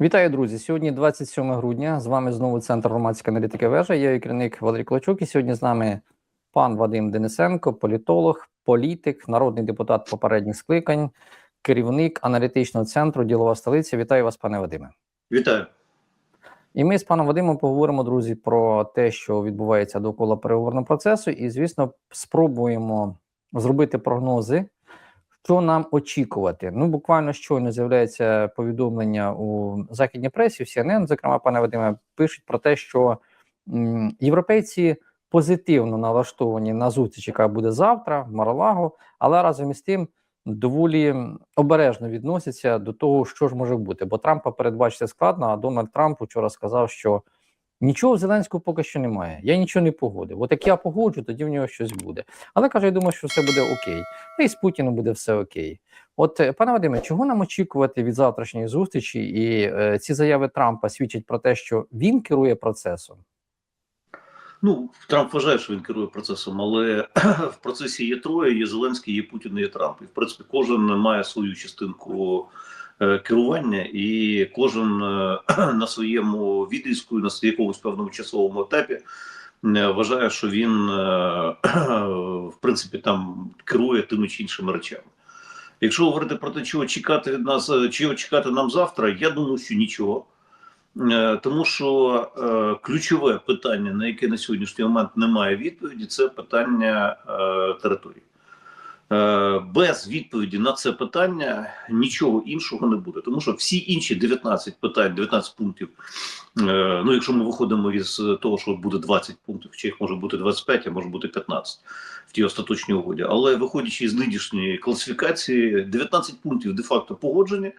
Вітаю, друзі! Сьогодні 27 грудня. З вами знову центр громадської аналітики вежа. Я її керівник Валерій Клочук. І сьогодні з нами пан Вадим Денисенко, політолог, політик, народний депутат попередніх скликань, керівник аналітичного центру Ділова столиця. Вітаю вас, пане Вадиме. Вітаю. І ми з паном Вадимом поговоримо, друзі, про те, що відбувається довкола переговорного процесу, і, звісно, спробуємо зробити прогнози. Що нам очікувати? Ну, буквально щойно з'являється повідомлення у західній пресі, в CNN, зокрема, пане Вадиме, пишуть про те, що м, європейці позитивно налаштовані на зустріч, яка буде завтра в Маралаго, але разом із тим доволі обережно відносяться до того, що ж може бути. Бо Трампа передбачити складно, а Дональд Трамп вчора сказав, що нічого в Зеленського поки що немає. Я нічого не погодив. От як я погоджу, тоді в нього щось буде. Але каже, я думаю, що все буде окей. Та і з Путіним буде все окей. От, е, пане Вадиме, чого нам очікувати від завтрашньої зустрічі? І е, ці заяви Трампа свідчать про те, що він керує процесом. Ну, Трамп вважає, що він керує процесом, але в процесі є троє: є Зеленський, є Путін, є Трамп. І в принципі, кожен має свою частинку керування, і кожен е, на своєму відрізку, на якомусь певному часовому етапі е, вважає, що він е, в принципі там керує тими чи іншими речами. Якщо говорити про те, чого чекати від нас, е, чого чекати нам завтра, я думаю, що нічого. Е, Тому що е, ключове питання, на яке на сьогоднішній момент немає відповіді, це питання е, території. Е, без відповіді на це питання нічого іншого не буде, тому що всі інші 19 питань, 19 пунктів. Е, ну, якщо ми виходимо із того, що буде 20 пунктів, чи їх може бути 25, а може бути 15 в тій остаточній угоді. Але виходячи з нинішньої класифікації, 19 пунктів де-факто погоджені.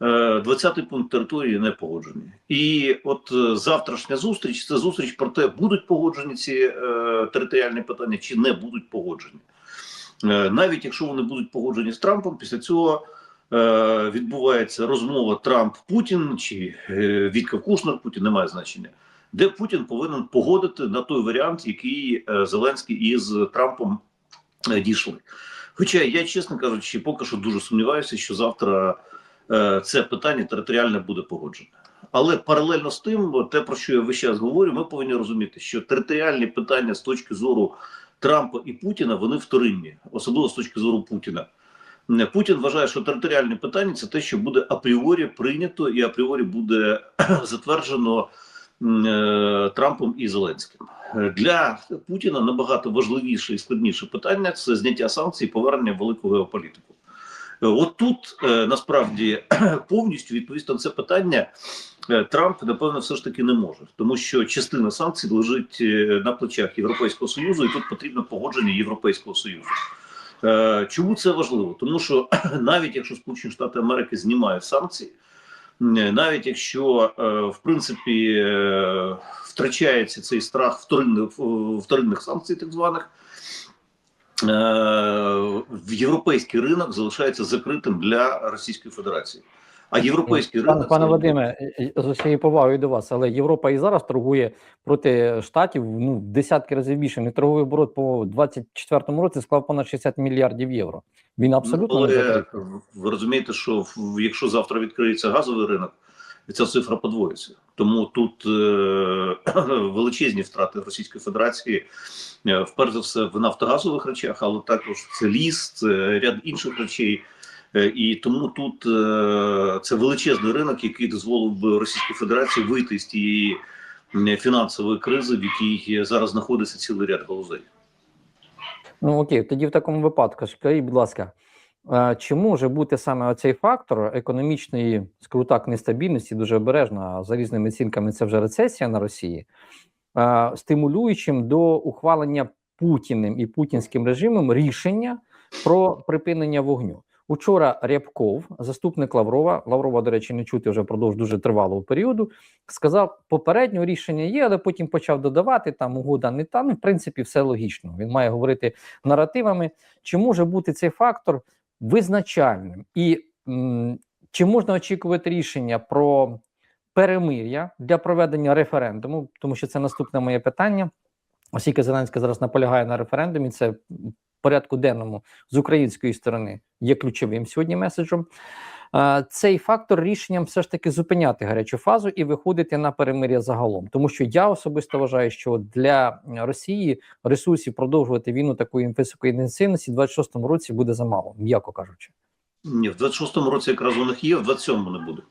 20-й пункт території не погоджені. І от е, завтрашня зустріч це зустріч про те, будуть погоджені ці е, територіальні питання чи не будуть погоджені. Е, навіть якщо вони будуть погоджені з Трампом, після цього е, відбувається розмова Трамп-Путін чи е, Вітка Кушнер Путін, немає значення, де Путін повинен погодити на той варіант, який Зеленський із Трампом дійшли. Хоча я, чесно кажучи, поки що дуже сумніваюся, що завтра це питання територіальне буде погоджене. Але паралельно з тим, те, про що я весь час говорю, ми повинні розуміти, що територіальні питання з точки зору Трампа і Путіна вони вторинні, особливо з точки зору Путіна. Путін вважає, що територіальні питання це те, що буде апріорі прийнято і апріорі буде затверджено е, Трампом і Зеленським. Для Путіна набагато важливіше і складніше питання це зняття санкцій і повернення в велику геополітику. Е, От тут е, насправді повністю відповісти на це питання Трамп напевно все ж таки не може, тому що частина санкцій лежить е, на плечах Європейського союзу, і тут потрібно погодження Європейського союзу. Е, Чому це важливо? Тому що навіть якщо Сполучені Штати Америки знімають санкції, е, навіть якщо е, в принципі е, втрачається цей страх вторинних вторинних санкцій, так званих. е, В європейський ринок залишається закритим для Російської Федерації. А європейський ринок пане Вадиме, е, е, з усією повагою до вас, але Європа і зараз торгує проти штатів ну в десятки разів більше. Не торговий оборот по 24-му році склав понад 60 мільярдів євро. Він абсолютно Ну, не але закритий. ви розумієте, що якщо завтра відкриється газовий ринок, ця цифра подвоїться. Тому тут е, величезні втрати Російської Федерації, е, вперше за все в нафтогазових речах, але також це ліс, це ряд інших речей. Е, І тому тут е, це величезний ринок, який дозволив би Російській Федерації вийти з тієї фінансової кризи, в якій зараз знаходиться цілий ряд галузей. Ну окей, тоді в такому випадку скажіть, будь ласка, е, чи може бути саме оцей фактор економічної, скажу так, нестабільності, дуже обережно, за різними оцінками це вже рецесія на Росії, е, стимулюючим до ухвалення Путіним і путінським режимом рішення про припинення вогню? Учора Рябков, заступник Лаврова, Лаврова, до речі, не чути вже впродовж дуже тривалого періоду, сказав: попередньо рішення є, але потім почав додавати там угода не та. Ну, в принципі, все логічно. Він має говорити наративами. Чи може бути цей фактор визначальним? І м, чи можна очікувати рішення про перемир'я для проведення референдуму? Тому що це наступне моє питання. Оскільки Зеленський зараз наполягає на референдумі, це порядку денному з української сторони є ключовим сьогодні меседжем. цей фактор рішенням все ж таки зупиняти гарячу фазу і виходити на перемир'я загалом. Тому що я особисто вважаю, що для Росії ресурсів продовжувати війну такої високої інтенсивності в 26-му році буде замало, м'яко кажучи. Ні, в 26-му році якраз у них є, в 27-му не буде.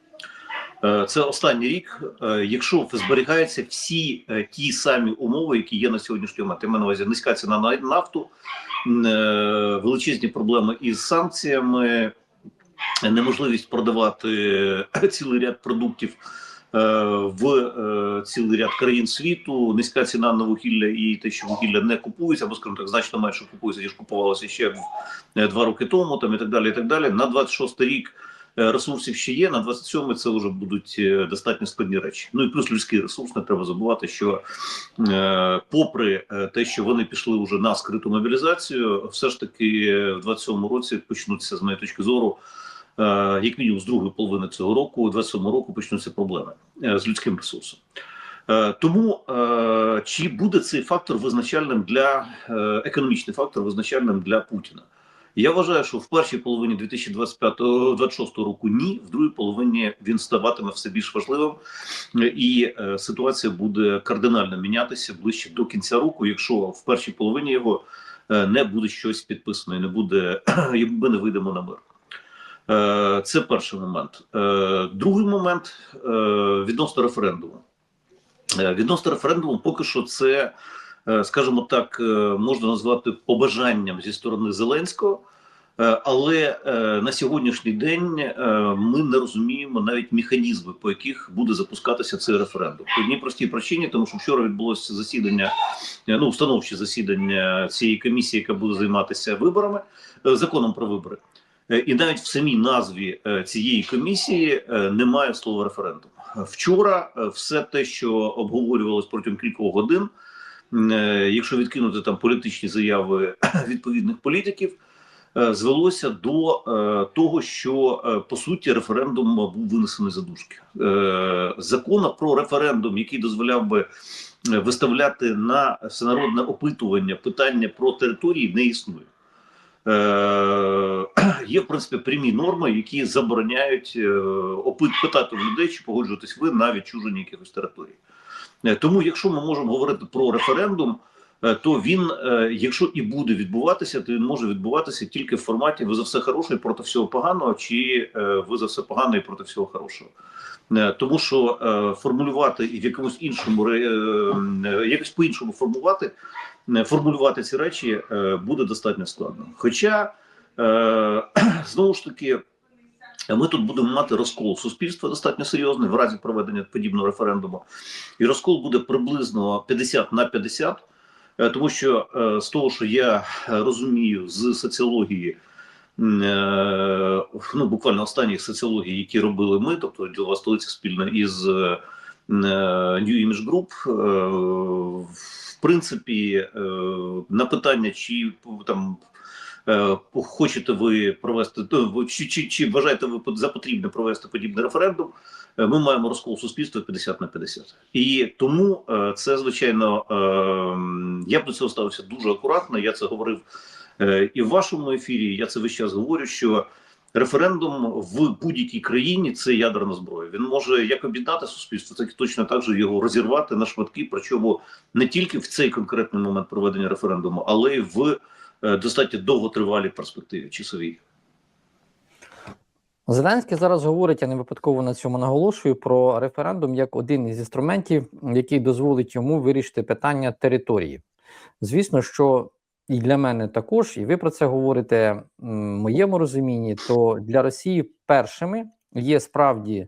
Е, Це останній рік. Е, Якщо зберігаються всі е, ті самі умови, які є на сьогоднішній момент, я маю на увазі низька ціна на нафту, величезні проблеми із санкціями, неможливість продавати цілий ряд продуктів в цілий ряд країн світу, низька ціна на вугілля і те, що вугілля не купується, або скажімо так, значно менше купується, ніж купувалося ще два роки тому, там і так далі. І так далі. На 26 рік ресурсів ще є. На 27 це вже будуть е, достатньо складні речі. Ну і плюс людський ресурс. Не треба забувати, що е, попри е, те, що вони пішли вже на скриту мобілізацію, все ж таки е, в 27 році почнуться з моєї точки зору. е, Як мінімум з другої половини цього року, 27 року почнуться проблеми е, з людським ресурсом. Е, Тому е, чи буде цей фактор визначальним для е, економічний фактор визначальним для Путіна? Я вважаю, що в першій половині 2025-2026 року ні, в другій половині він ставатиме все більш важливим, і е, ситуація буде кардинально мінятися ближче до кінця року, якщо в першій половині його е, не буде щось підписано і не буде, ми не вийдемо на мир. Е, Це перший момент. Другий момент відносно референдуму. Відносно референдуму, поки що це, скажімо так, е, можна назвати побажанням зі сторони Зеленського. Е, Але е, на сьогоднішній день е, ми не розуміємо навіть механізми, по яких буде запускатися цей референдум. По одній простій причині, тому що вчора відбулося засідання, е, ну установче засідання цієї комісії, яка буде займатися виборами, е, законом про вибори. Е, І навіть в самій назві е, цієї комісії е, немає слова референдум. Вчора е, все те, що обговорювалось протягом кількох годин, е, якщо відкинути там політичні заяви відповідних політиків, е, звелося до е, того, що е, по суті референдум був винесений за дужки. Е, Закона про референдум, який дозволяв би е, виставляти на всенародне опитування питання про території, не існує. Е, Є в принципі прямі норми, які забороняють е, опит питати в людей, чи погоджуєтесь ви на відчуження якихось територій. Е, Тому, якщо ми можемо говорити про референдум, е, то він, е, якщо і буде відбуватися, то він може відбуватися тільки в форматі ви за все хороше і проти всього поганого, чи ви за все погане і проти всього хорошого. Тому що формулювати і в якомусь іншому якось по-іншому формувати, е, формулювати ці речі буде достатньо складно. Хоча знову ж таки. Ми тут будемо мати розкол суспільства достатньо серйозний в разі проведення подібного референдуму, і розкол буде приблизно 50 на 50, е, тому що е, з того, що я е, розумію з соціології, ну буквально останніх соціологій, які робили ми, тобто ділова столиця спільно із New Image Group, в принципі, на питання, чи там Хочете ви провести чи, чи, чи вважаєте ви за потрібне провести подібний референдум? Е, Ми маємо розкол суспільства 50 на 50. І тому е, це звичайно е, я б до цього ставився дуже акуратно. Я це говорив е, і в вашому ефірі. Я це весь час говорю, що референдум в будь-якій країні це ядерна зброя. Він може як об'єднати суспільство, так і точно так же його розірвати на шматки. Причому не тільки в цей конкретний момент проведення референдуму, але й в е, достатньо довготривалій перспективі часовій. Зеленський зараз говорить, я не випадково на цьому наголошую про референдум як один із інструментів, який дозволить йому вирішити питання території. Звісно, що і для мене також, і ви про це говорите в моєму розумінні, то для Росії першими є справді е,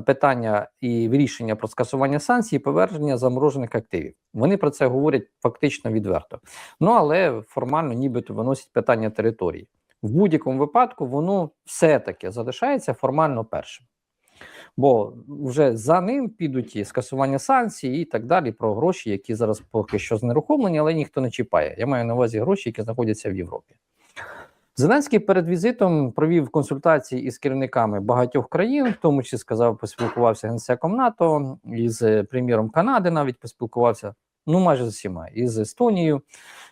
питання і вирішення про скасування санкцій, і повернення заморожених активів. Вони про це говорять фактично відверто. Ну але формально, нібито виносять питання території в будь-якому випадку воно все-таки залишається формально першим. Бо вже за ним підуть і скасування санкцій і так далі про гроші, які зараз поки що знерухомлені, але ніхто не чіпає. Я маю на увазі гроші, які знаходяться в Європі. Зеленський перед візитом провів консультації із керівниками багатьох країн, в тому числі сказав, поспілкувався генсеком НАТО із е, прем'єром Канади, навіть поспілкувався. ну майже з усіма, і з Естонією,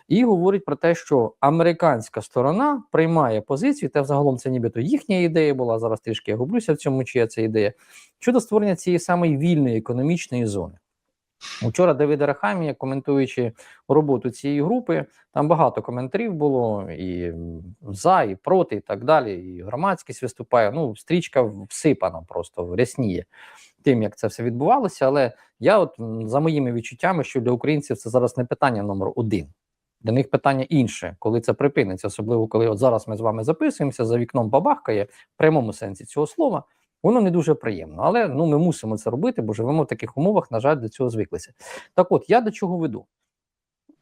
і говорить про те, що американська сторона приймає позицію, та взагалом це нібито їхня ідея була. Зараз трішки я гублюся в цьому, чия це ідея щодо створення цієї самої вільної економічної зони. Учора Давид Арахамія, коментуючи роботу цієї групи, там багато коментарів було і за, і проти, і так далі. І громадськість виступає. Ну, стрічка всипана просто рясніє тим, як це все відбувалося. Але я, от за моїми відчуттями, що для українців це зараз не питання номер один. Для них питання інше, коли це припиниться, особливо коли от зараз ми з вами записуємося, за вікном бабахкає в прямому сенсі цього слова. Воно не дуже приємно, але ну ми мусимо це робити, бо живемо в таких умовах, на жаль, до цього звиклися. Так от я до чого веду?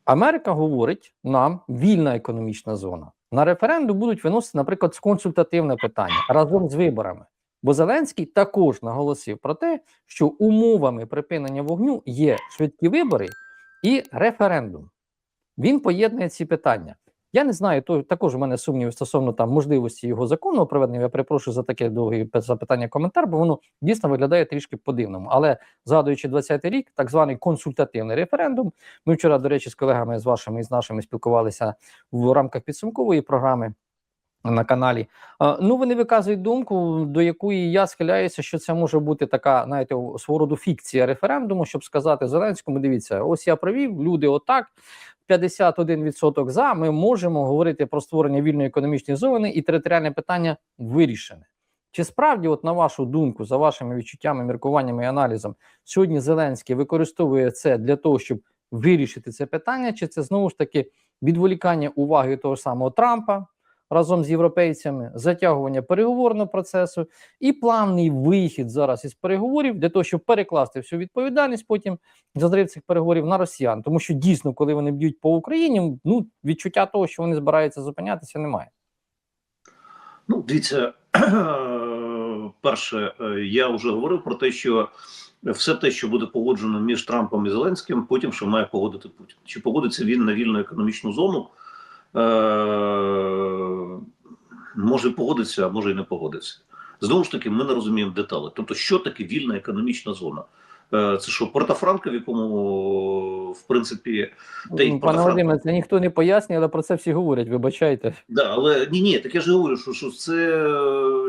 Америка говорить нам вільна економічна зона. На референдум будуть виносити, наприклад, консультативне питання разом з виборами. Бо Зеленський також наголосив про те, що умовами припинення вогню є швидкі вибори і референдум. Він поєднує ці питання. Я не знаю, то також у мене сумніви стосовно там можливості його законного проведення. Я перепрошую за таке довге запитання коментар, бо воно дійсно виглядає трішки по-дивному. Але згадуючи 20-й рік, так званий консультативний референдум. Ми вчора, до речі, з колегами з вашими і з нашими спілкувалися в рамках підсумкової програми. На каналі, ну вони виказують думку, до якої я схиляюся, що це може бути така, знаєте, свого роду фікція референдуму, щоб сказати Зеленському: дивіться, ось я провів, люди отак, 51% за. Ми можемо говорити про створення вільної економічної зони, і територіальне питання вирішене. Чи справді, от на вашу думку, за вашими відчуттями, міркуваннями і аналізом, сьогодні Зеленський використовує це для того, щоб вирішити це питання, чи це знову ж таки відволікання уваги того самого Трампа разом з європейцями, затягування переговорного процесу і плавний вихід зараз із переговорів для того, щоб перекласти всю відповідальність потім за зрив цих переговорів на росіян, тому що дійсно, коли вони б'ють по Україні, ну відчуття того, що вони збираються зупинятися, немає. Ну, дивіться, перше, е, я вже говорив про те, що все те, що буде погоджено між Трампом і Зеленським, потім ще має погодити Путін. Чи погодиться він на вільну економічну зону? Е, Може погодиться, а може і не погодиться. Знову ж таки, ми не розуміємо деталі. Тобто, що таке вільна економічна зона? Е, Це що, Порта-Франко, в якому, в принципі, Пане Володимире, це ніхто не пояснює, але про це всі говорять. Вибачайте. Да, але ні, ні, так я ж говорю, що, що це,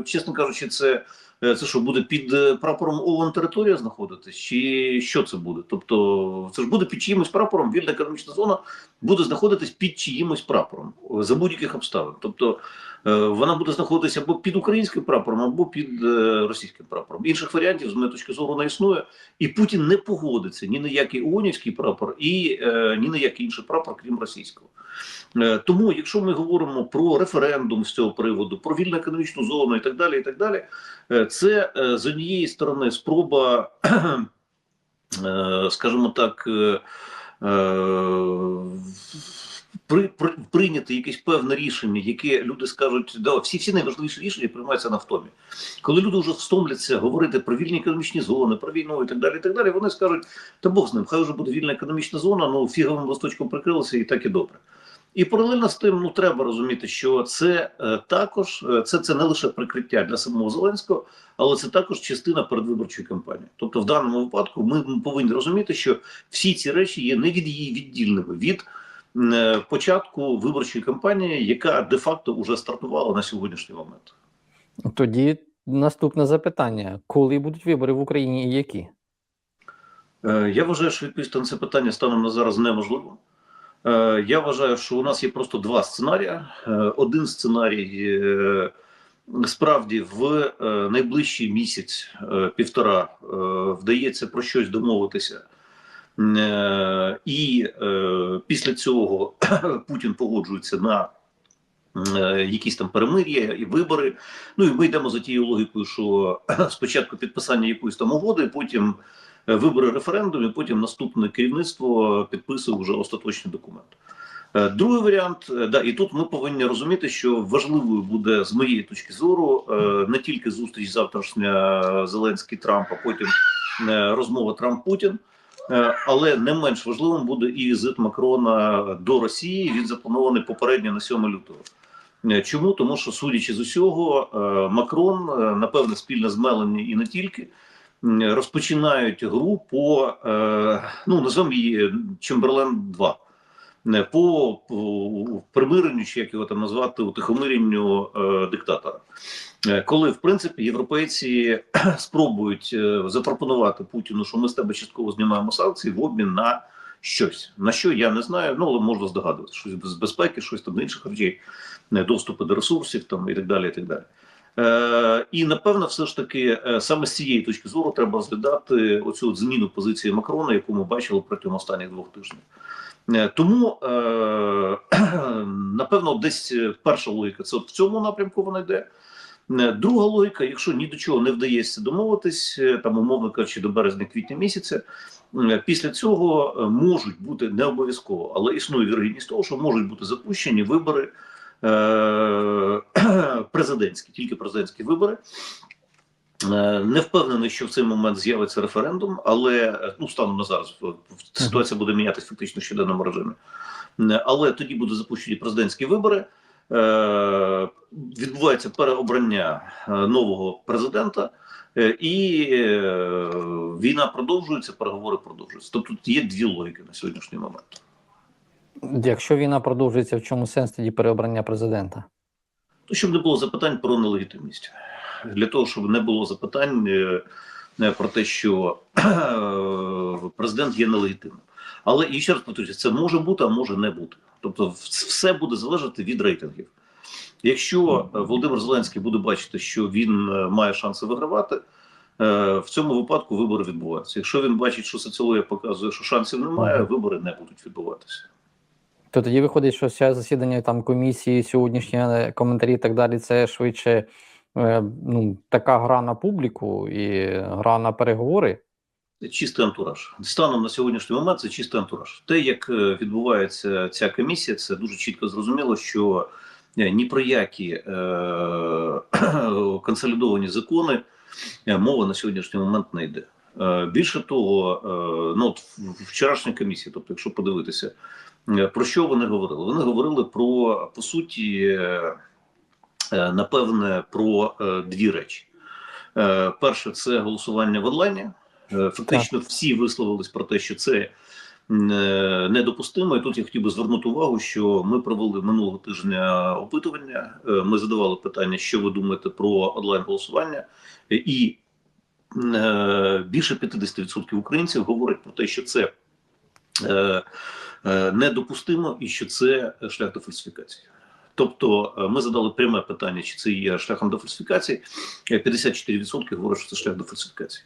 чесно кажучи, це, е, це що буде під е, прапором ООН територія знаходитись, чи що це буде? Тобто, це ж буде під чиїмось прапором, вільна економічна зона буде знаходитись під чиїмось прапором за будь-яких обставин. Тобто вона буде знаходитися або під українським прапором, або під е, російським прапором. Інших варіантів з моєї точки зору не існує, і Путін не погодиться ні на який ООНівський прапор, і е, ні на який інший прапор, крім російського. Е, Тому, якщо ми говоримо про референдум з цього приводу, про вільну економічну зону і так далі, і так далі, е, це е, з однієї сторони спроба, е, скажімо так, е, е, при, при, прийняти якесь певне рішення, яке люди скажуть, да, всі всі найважливіші рішення приймаються на втомі. Коли люди вже встомляться говорити про вільні економічні зони, про війну і так далі, і так далі, вони скажуть, та Бог з ним, хай вже буде вільна економічна зона, ну фіговим листочком прикрилося і так і добре. І паралельно з тим, ну треба розуміти, що це е, також е, це, це не лише прикриття для самого Зеленського, але це також частина передвиборчої кампанії. Тобто, в даному випадку ми повинні розуміти, що всі ці речі є не від е, початку виборчої кампанії, яка де-факто вже стартувала на сьогоднішній момент. Тоді наступне запитання: коли будуть вибори в Україні і які? Е, Я вважаю, що відповісти на це питання станом на зараз неможливо. Е, Я вважаю, що у нас є просто два сценарії. Один сценарій справді в найближчий місяць, півтора, е, вдається про щось домовитися. Е, І е, після цього Путін погоджується на е, якісь там перемир'я і вибори. Ну і ми йдемо за тією логікою, що спочатку підписання якоїсь там угоди, потім вибори референдум, потім наступне керівництво підписує вже остаточний документ. Другий варіант, да, і тут ми повинні розуміти, що важливою буде з моєї точки зору не тільки зустріч завтрашня Зеленський Трамп, а потім розмова Трамп-Путін. Е, Але не менш важливим буде і візит Макрона до Росії. Він запланований попередньо на 7 лютого. Е, Чому? Тому що, судячи з усього, е, Макрон, е, напевне, спільно з Мелані і не тільки, розпочинають гру по е, ну називаємо її Чемберлен 2 не по, примиренню, чи як його там назвати, утихомиренню е, диктатора. Е, Коли в принципі європейці спробують е, запропонувати Путіну, що ми з тебе частково знімаємо санкції в обмін на щось. На що я не знаю, ну але можна здогадувати, щось з безпеки, щось там інших речей, не доступи до ресурсів там і так далі. І так далі. Е, і напевно, все ж таки, е, саме з цієї точки зору треба розглядати оцю от зміну позиції Макрона, яку ми бачили протягом останніх двох тижнів. Е, Тому е, напевно, десь е, перша логіка це в цьому напрямку вона йде. Е, Друга логіка, якщо ні до чого не вдається домовитись, е, там умовно кажучи, до березня-квітня місяця, е, після цього можуть бути не обов'язково, але існує вірогідність того, що можуть бути запущені вибори президентські, тільки президентські вибори. Не впевнений, що в цей момент з'явиться референдум, але ну станом на зараз ситуація буде мінятися фактично в щоденному режимі. Але тоді будуть запущені президентські вибори. Е, Відбувається переобрання е, нового президента, е, і війна продовжується, переговори продовжуються. Тобто тут є дві логіки на сьогоднішній момент. Якщо війна продовжується, в чому сенс тоді переобрання президента? Ну, щоб не було запитань про нелегітимність. Для того, щоб не було запитань про те, що президент є нелегітимним. Але і ще раз повторюю, це може бути, а може не бути. Тобто, все буде залежати від рейтингів. Якщо е, Володимир Зеленський буде бачити, що він е, має шанси вигравати, е, в цьому випадку вибори відбуваються. Якщо він бачить, що соціологія показує, що шансів немає, вибори не будуть відбуватися. То тоді виходить, що все засідання там комісії, сьогоднішні коментарі і так далі, це швидше е, ну, така гра на публіку і гра на переговори. Чистий антураж. Станом на сьогоднішній момент це чистий антураж. Те, як е, відбувається ця комісія, це дуже чітко зрозуміло, що е, ні про які е- консолідовані закони е, мова на сьогоднішній момент не йде. Більше того, ну от в- в вчорашній комісії, тобто, якщо подивитися, про що вони говорили? Вони говорили про по суті, напевне, про дві речі. Перше, це голосування в онлайні. Е, Фактично всі висловились про те, що це е, недопустимо. І тут я хотів би звернути увагу, що ми провели минулого тижня опитування. Е, Ми задавали питання, що ви думаєте про онлайн голосування, і більше 50% українців говорять про те, що це недопустимо і що це шлях до фальсифікації. Тобто ми задали пряме питання, чи це є шляхом до фальсифікації. Е, 54% говорять, що це шлях до фальсифікації.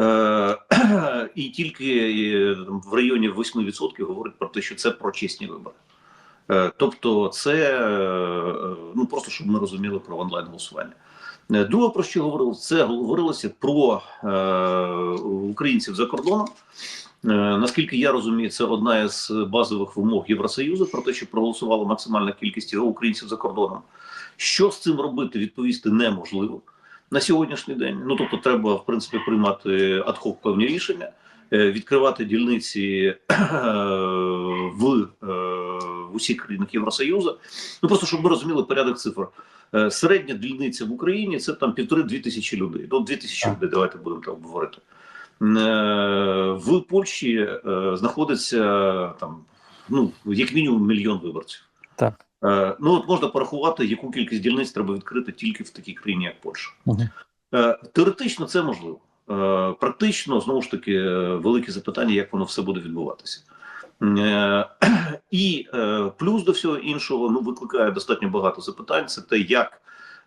Е, і тільки е, в районі 8% говорять про те, що це про чесні вибори. Е, тобто, це ну просто щоб ми розуміли про онлайн голосування. Друге, про що говорилося, це говорилося про українців за кордоном. Наскільки я розумію, це одна із базових вимог Євросоюзу про те, щоб проголосувала максимальна кількість його українців за кордоном. Що з цим робити, відповісти неможливо на сьогоднішній день. Ну тобто, треба в принципі приймати адхок певні рішення, е, відкривати дільниці в, е, в усіх країнах Євросоюзу. Ну просто щоб ми розуміли порядок цифр. Е, Середня дільниця в Україні це там півтори-дві тисячі людей. До дві тисячі людей. Давайте будемо так говорити. В Польщі знаходиться там ну як мінімум мільйон виборців. Так. Е, Ну от можна порахувати, яку кількість дільниць треба відкрити тільки в такій країні, як Польща. Мгм. Е, Теоретично це можливо. Е, Практично знову ж таки велике запитання, як воно все буде відбуватися. І плюс до всього іншого ну викликає достатньо багато запитань. Це те, як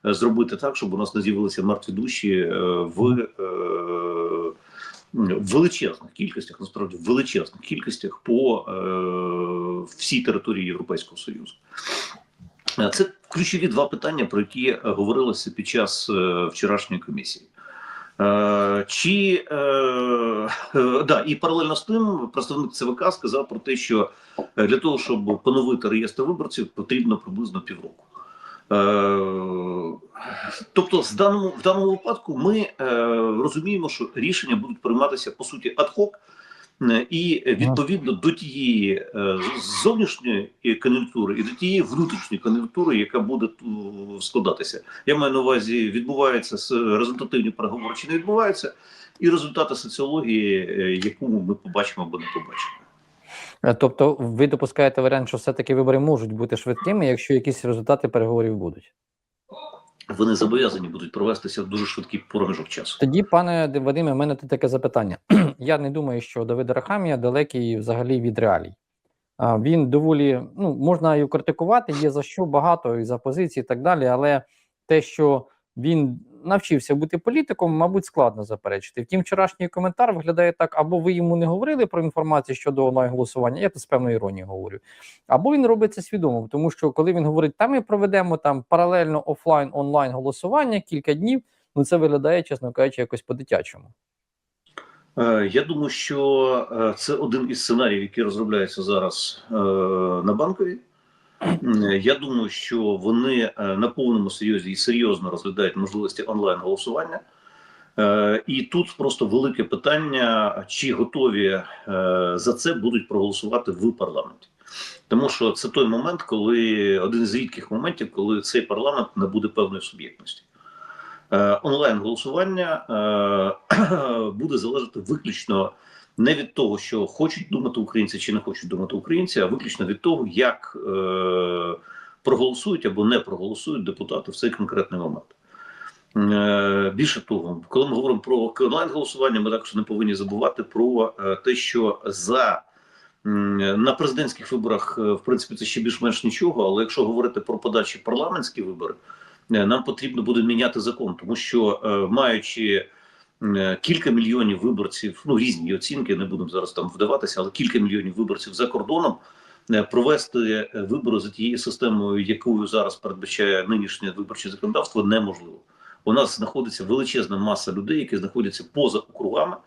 зробити так, щоб у нас не з'явилися мертві душі е, в величезних кількостях, насправді в величезних кількостях по е, всій території Європейського Союзу. Е, Це ключові два питання, про які говорилося під час е, вчорашньої комісії. Е, Чи е, е, да, і паралельно з тим представник ЦВК сказав про те, що е, для того, щоб поновити реєстр виборців, потрібно приблизно півроку. Е, Тобто, з даному в даному випадку ми е, розуміємо, що рішення будуть прийматися по суті адхок, е, і відповідно до тієї зовнішньої кон'юнктури і до тієї внутрішньої кон'юнктури, яка буде складатися. Я маю на увазі, відбуваються результативні переговори чи не відбуваються. і результати соціології, яку ми побачимо або не побачимо. Е, Тобто, ви допускаєте варіант, що все-таки вибори можуть бути швидкими, якщо якісь результати переговорів будуть. Вони зобов'язані будуть провестися в дуже швидкий проміжок часу. Тоді, пане Вадиме, в мене тут таке запитання. Я не думаю, що Давид Рахамія далекий взагалі від реалій. Він доволі ну можна його критикувати, є за що багато і за позиції, і так далі. Але те, що він навчився бути політиком, мабуть, складно заперечити. Втім, вчорашній коментар виглядає так: або ви йому не говорили про інформацію щодо онлайн голосування, я тут з певною іронією говорю, або він робить це свідомо, тому що коли він говорить, та ми проведемо там паралельно офлайн онлайн голосування кілька днів. Ну, це виглядає, чесно кажучи, якось по-дитячому. Е, Я думаю, що е, це один із сценаріїв, які розробляються зараз е, на банковій. М, Я думаю, що вони е, на повному серйозі і серйозно розглядають можливості онлайн голосування. Е, І тут просто велике питання, чи готові е, за це будуть проголосувати в парламенті. Тому що це той момент, коли один з рідких моментів, коли цей парламент набуде певної суб'єктності. Е, онлайн голосування е, буде залежати виключно не від того, що хочуть думати українці чи не хочуть думати українці, а виключно від того, як е, проголосують або не проголосують депутати в цей конкретний момент. Е, Більше того, коли ми говоримо про онлайн голосування, ми також не повинні забувати про е, те, що за на президентських виборах, е, в принципі, це ще більш-менш нічого. Але якщо говорити про подальші парламентські вибори, нам потрібно буде міняти закон, тому що маючи кілька мільйонів виборців, ну різні оцінки, не будемо зараз там вдаватися, але кілька мільйонів виборців за кордоном. е, Провести е, вибори за тією системою, якою зараз передбачає нинішнє виборче законодавство, неможливо. У нас знаходиться величезна маса людей, які знаходяться поза округами,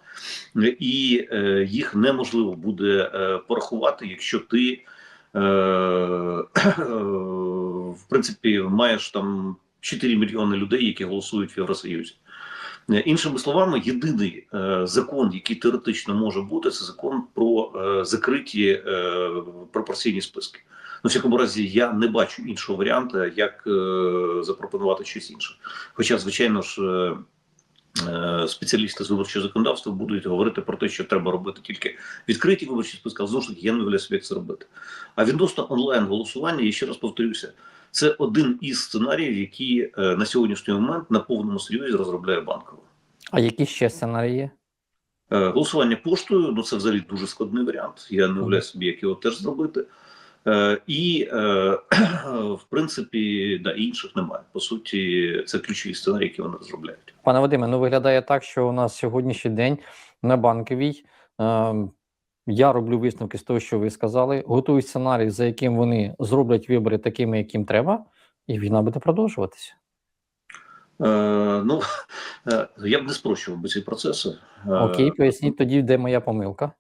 е, і е, їх неможливо буде е, порахувати, якщо ти е, в принципі маєш там 4 мільйони людей, які голосують в Євросоюзі. Е, Іншими словами, єдиний е, закон, який теоретично може бути, це закон про е, закриті пропорційні списки. Ну, в всякому разі, я не бачу іншого варіанту, як запропонувати щось інше. Хоча, звичайно ж, спеціалісти з виборчого законодавства будуть говорити про те, що треба робити тільки відкриті виборчі списки, але знову ж таки, я не уявляю собі, як це робити. А відносно онлайн голосування, я ще раз повторюся, це один із сценаріїв, які е, на сьогоднішній момент на повному серйозі розробляє банкова. А які ще сценарії є? Е, Голосування поштою ну це взагалі дуже складний варіант. Я не уявляю собі, як його теж зробити. Е, І е, в принципі, да, інших немає. По суті, це ключові сценарії, які вони розробляють. Пане Вадиме, ну виглядає так, що у нас сьогоднішній день на банковій. Е, я роблю висновки з того, що ви сказали. Готую сценарій, за яким вони зроблять вибори такими, яким треба, і війна буде продовжуватися. Е, Ну я б не спрощував би ці процеси. Окей, поясніть тоді, де моя помилка.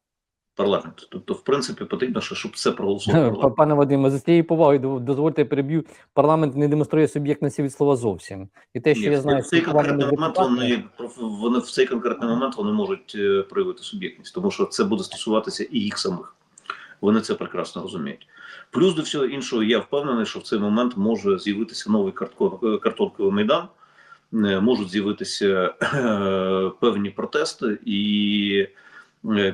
Парламент. Тобто, в принципі, потрібно, щоб це проголосував Пане Вадиме, за цією повагою дозвольте переб'ю. Парламент не демонструє суб'єктності від слова зовсім. І те, що Ні, я в знаю, цей конкретний момент вони, вони в цей конкретний момент вони можуть е, проявити суб'єктність, тому що це буде стосуватися і їх самих. Вони це прекрасно розуміють. Плюс до всього іншого, я впевнений, що в цей момент може з'явитися новий картко- картонковий майдан, е, можуть з'явитися е, певні протести, і е,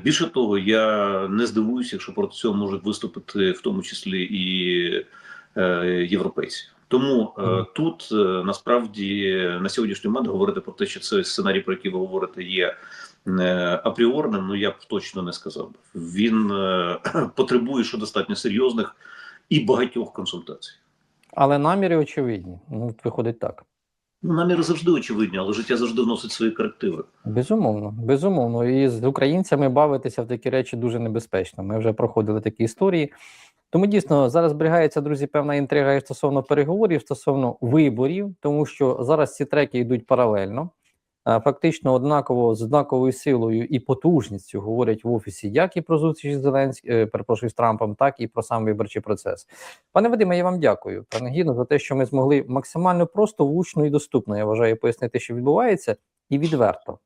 більше того, я не здивуюся, якщо проти цього можуть виступити в тому числі і е, європейці. Тому е, тут е, насправді на сьогоднішній момент говорити про те, що це сценарій, про який ви говорите, є е, апріорним, ну я б точно не сказав. Він е, потребує що достатньо серйозних і багатьох консультацій. Але наміри очевидні. Ну, виходить так. Ну, наміри завжди очевидні, але життя завжди вносить свої корективи. Безумовно, безумовно. І з українцями бавитися в такі речі дуже небезпечно. Ми вже проходили такі історії. Тому дійсно зараз зберігається, друзі, певна інтрига і стосовно переговорів, стосовно виборів, тому що зараз ці треки йдуть паралельно. Фактично, однаково з однаковою силою і потужністю говорять в офісі як і про зустріч з Зеленським, е, перепрошую з Трампом, так і про сам виборчий процес. Пане Вадиме, я вам дякую, пане Гіно, за те, що ми змогли максимально просто, влучно і доступно, я вважаю, пояснити, що відбувається, і відверто.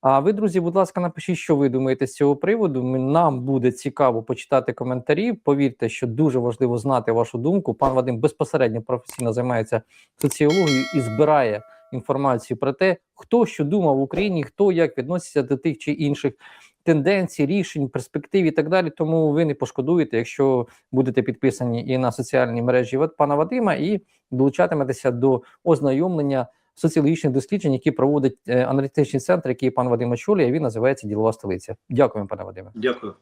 А ви, друзі, будь ласка, напишіть, що ви думаєте з цього приводу. Нам буде цікаво почитати коментарі. Повірте, що дуже важливо знати вашу думку. Пан Вадим безпосередньо професійно займається соціологією і збирає інформацію про те, хто що думав в Україні, хто як відноситься до тих чи інших тенденцій, рішень, перспектив і так далі. Тому ви не пошкодуєте, якщо будете підписані і на соціальні мережі пана Вадима, і долучатиметеся до ознайомлення соціологічних досліджень, які проводить е, аналітичний центр, який пан Вадим очолює. Він називається Ділова столиця. Дякую, пане Вадиме. Дякую.